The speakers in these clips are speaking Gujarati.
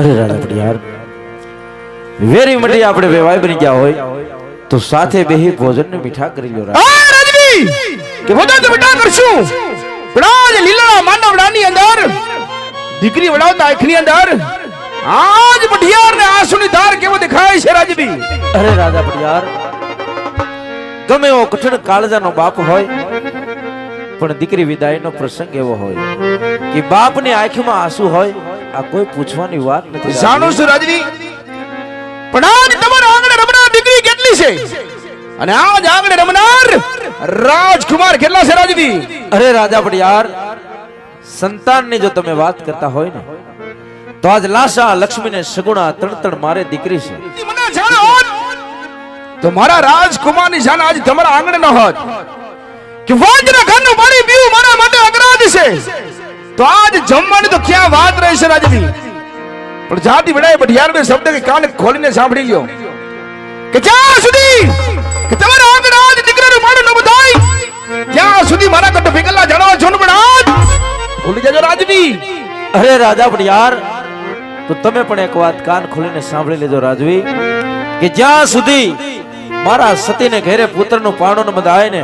અરે રાજા પડિયાર વેરી મટી આપણે વેવાય બની ગયા હોય તો સાથે બેહી ભોજન ને મીઠા કરી લો કે ભોજન તો મીઠા કરશું. પણ આજ લીલા માંડવડાની અંદર દીકરી વડાવતા આંખની અંદર આજ મઢિયાર ને આંસુની ધાર કેવો દેખાય છે રાજવી? અરે રાજા પડિયાર ગમે એવો કઠણ કાળજાનો બાપ હોય પણ દીકરી વિદાયનો પ્રસંગ એવો હોય કે બાપની આંખમાં આંસુ હોય આ કોઈ પૂછવાની વાત નથી જાણું છું રાજની? પણ આજ તમારા આંગણે રમનાર દીકરી કેટલી છે? અને આજ આંગણે રમનાર રાજકુમાર કેટલા છે રાજની? અરે રાજા પડિયાર સંતાનની જો તમે વાત કરતા હોય ને તો આજ લાશા લક્ષ્મીને સગુણા ત્રણ ત્રણ મારે દીકરી છે. મને જાણ તો મારા રાજકુમારની જાન આજ તમારા આંગણે ન હોત. કે વાજના ઘરનું પાણી પીવું મારા માટે અપરાધ છે. તો આજ જમવાની તો ક્યાં વાત રહેશે રાજવી પણ જાતિ વડાએ બઢિયારનો શબ્દ કે કાન ખોલીને સાંભળી લ્યો. કે જ્યાં સુધી કે તમારા આંગણે આજ દીકરાનું મારું ન બધાય, ત્યાં સુધી મારા કટ ફિકલ્લા જણાવો છો પણ આજ? ભૂલી જજો રાજવી અરે રાજા પડિયાર તો તમે પણ એક વાત કાન ખોલીને સાંભળી લેજો રાજવી, કે જ્યાં સુધી મારા સતીને ઘેરે પુત્રનું પાણું ન બધાય ને,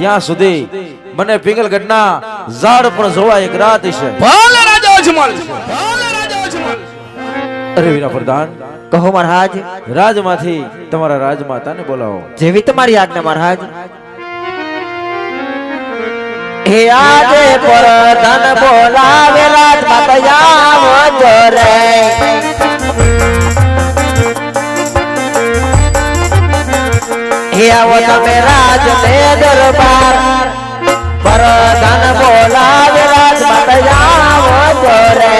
ત્યાં સુધી મને પિંગલગઢના ઝાડ પણ જોવા એક રાત છે. ભલે રાજા અજમલ ભલે રાજા અજમલ અરે વીરા પ્રધાન કહો મહારાજ. રાજમાંથી તમારા રાજમાતાને બોલાવો. જેવી તમારી આજ્ઞા મહારાજ. હે આજે પર ધન બોલાવે રાજમાતા આવો જોરે. હે આવો તમે રાજ ને દરબાર. પર બોલાવે રાજમાતા આવો જોરે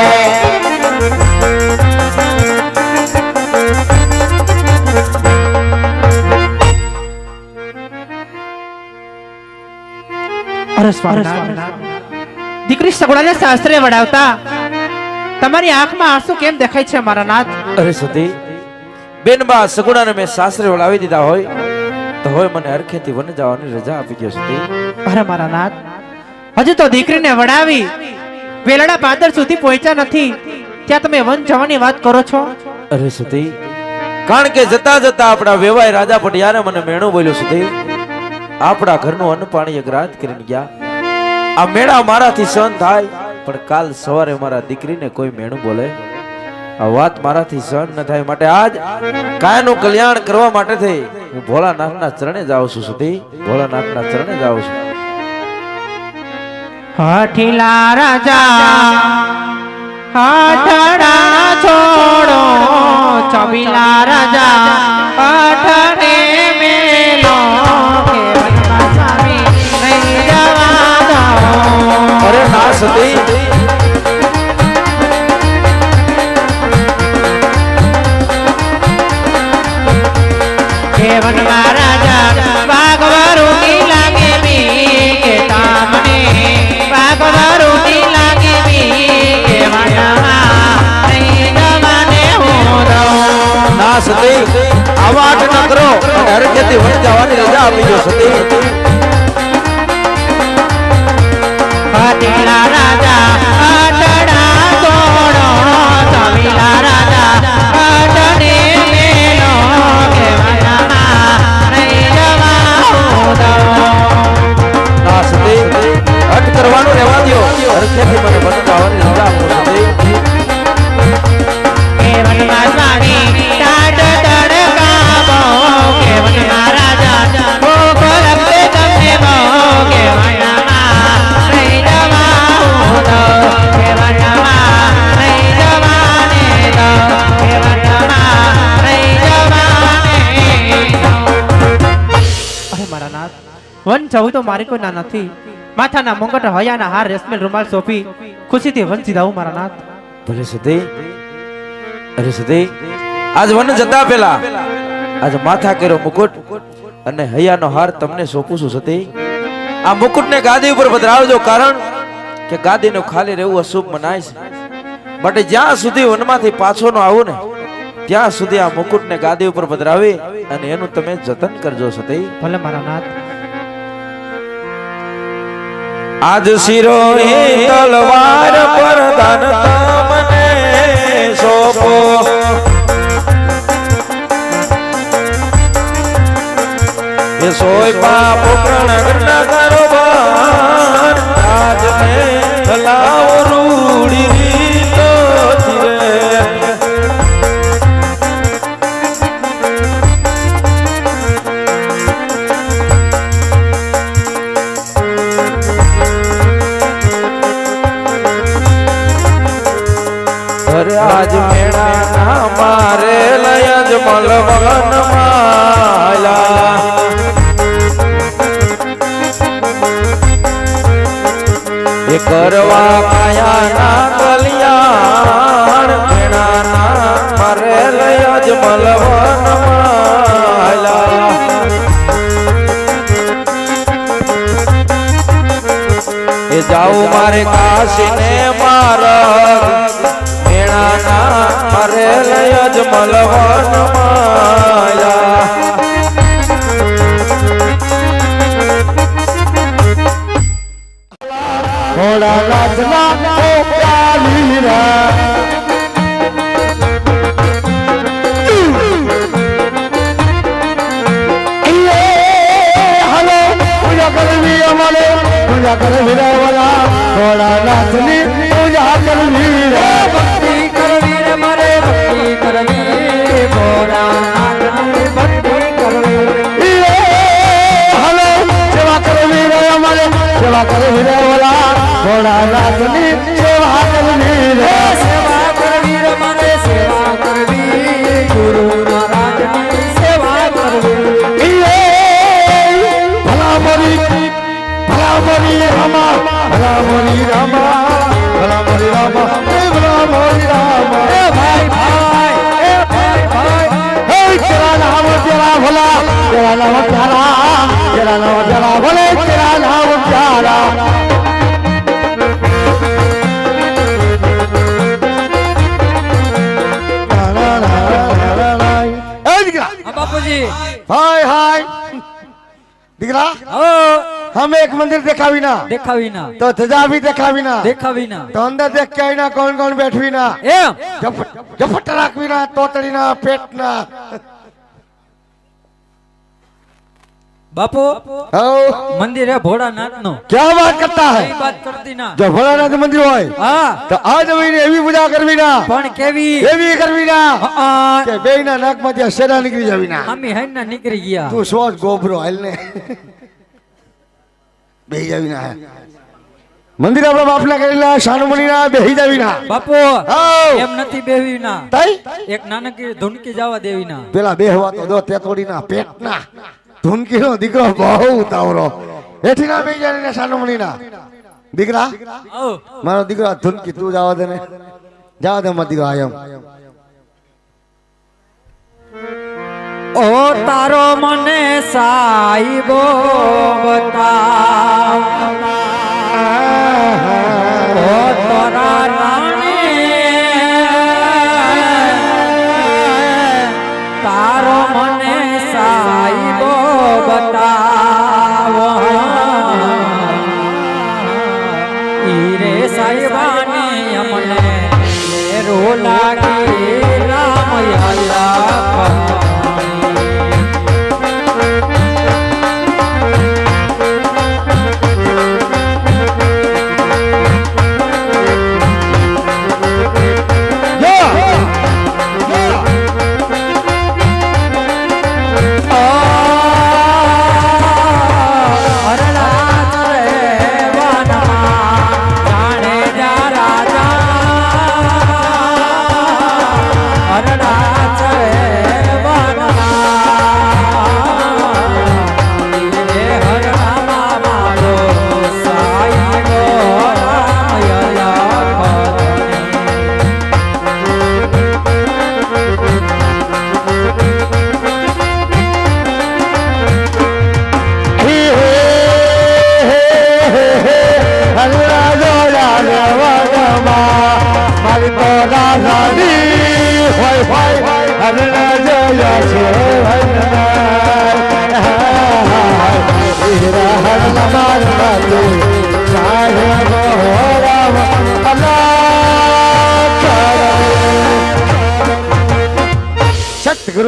દીકરી સગડાને શાસ્ત્રે વડાવતા. તમારી આંખમાં આંસુ કેમ દેખાય છે મારા નાથ? અરે સતી બેનબા સગુણાને મેં સાસરે વળાવી દીધા હોય તો હોય મને હરખેથી વન જવાની રજા આપી ગયો સતી. અરે મારા નાથ, હજુ તો દીકરીને વડાવી વેલડા પાદર સુધી પહોંચ્યા નથી. ત્યાં તમે વન જવાની વાત કરો છો? અરે સતી, કારણ કે જતા જતા આપણા વેવાય રાજા પટિયારે મને મેણું બોલ્યો સુધી આપણા ઘરનું અન્ન પાણી અગ્રાત કરીને ગયા. આ મેળા મારાથી સહન થાય, પણ કાલ સવારે મારા દીકરીને કોઈ મેણું બોલે. આ વાત મારાથી સહન ન થાય માટે આજ કાયનું કલ્યાણ કરવા માટે થઈ. હું ભોળાનાથના ચરણે જાઉં છું સુધી ભોળાનાથના ચરણે જાઉં છું. હઠીલા રાજા હઠડા છોડો છબીલા રાજા હઠડે મેલો. અરે ના સતી કેવન વનવા સતી આવા આઠ ન કરો. અને હરખેથી જવાની રજા આપી દો સતી. હઠીલા રાજા હઠડા તોડો તમિલા રાજા હઠને મેલો કે વનમાં નહીં જવા ના સતી. હટ કરવાનું રહેવા દો હરખેથી મને વન જવાની રજા આપો સતી. કે વનમાં વન જવું તો મારી કોઈ ના નથી. માથાના મંગટ હયાના હાર રેશમેલ રૂમાલ સોંપી ખુશીથી વન સીધાવું મારા નાથ. ભલે સતી અરે સતી આજ વન જતા પેલા. આજ માથા કર્યો મુકુટ અને હૈયાનો હાર તમને સોંપું છું સતી. આ મુકુટને ગાદી ઉપર પધરાવજો કારણ કે ગાદીનું ખાલી રહેવું અશુભ મનાય છે. માટે જ્યાં સુધી વનમાંથી પાછો ન આવું ને ત્યાં સુધી આ મુકુટને ગાદી ઉપર પધરાવી અને એનું તમે જતન કરજો સતી. ભલે મારા નાથ. આજ શિરો એ તલવાર પર ધન તમને સોપો. એ સોય પાપ પ્રણ કરવા માયાના કલ્યાણ મેણાના મારે લય જ એ જાઉં મારે કાશી ને મારગ મેણાના મારે લય જ માયા થોડા રાજના ઓપરા લીરા હલો પૂજા કરવી રે વાલા થોડા પૂજા કરવી રે. ભલા રામા એ ભાઈ ભાઈ એ ભાઈ ભાઈ. હે તેરા નામ તેરા ભલા તેરા નામ પ્યારા તેરા નામ તેરા ભલે તેરા નામ પ્યારા એ દીકરા હા બાપુજી. હાય હાય. દીકરા? હમ એક મંદિર દેખાવી ના દેખાવી ના તો ધજા ભી દેખાવી ના દેખાવી ના તો અંદર દેખ કે ના કોણ કોણ બેઠવી ના એમ? ઝપટ રાખવી ના તોતડી ના પેટ ના બાપુ મંદિર હે ભોળાનાથનું ક્યાં વાત કરતા હે? વાત કરતી ના. જો ભોળાનાથ મંદિર હોય હા. તો આજ મહિને એવી પૂજા કરવી ના. પણ કેવી? એવી કરવી ના. કે બે ના નાક શેરા નીકળી જાવી ના. અમે હૈ ના નીકળી ગયા. તું સોચ ગોભરો હાલ ને. બે જાવી ના. મંદિર આપણા બાપ ના કરેલા શાનુમણી ના બેહી જાવી ના. બાપુ એમ નથી બેહવી ના. એક નાનકી ધુનકી જવા દેવી ના. પેલા બેહવા તો દો તે તોડી ના પેટ ના. ધૂનકી નો દીકરો બહુ ઉતાવળો. એઠી ના બેહી જાય ને શાનુમણી ના દીકરા મારો દીકરો આ તું જવા દે ને. જવા દે મારો દીકરો આયમ ઓ તારો મને સાઈબો બતા ઓ તારા સતગુરુ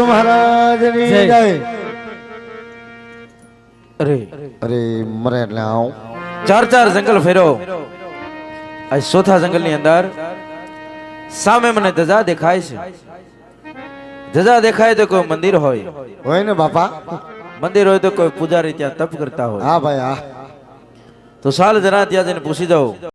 મહારાજની જય. જય. અરે. અરે મરે એટલે આવું. ચાર ચાર જંગલ ફેરો. આ ચોથા જંગલની અંદર સામે મને ધજા દેખાય છે. ધજા દેખાય તો કોઈ મંદિર હોય. હોય ને બાપા? મંદિર હોય તો કોઈ પૂજારી ત્યાં તપ કરતા હોય. હા ભાઈ હા. તો સાલ જરા ત્યાં જઈને પૂછી જાઉં.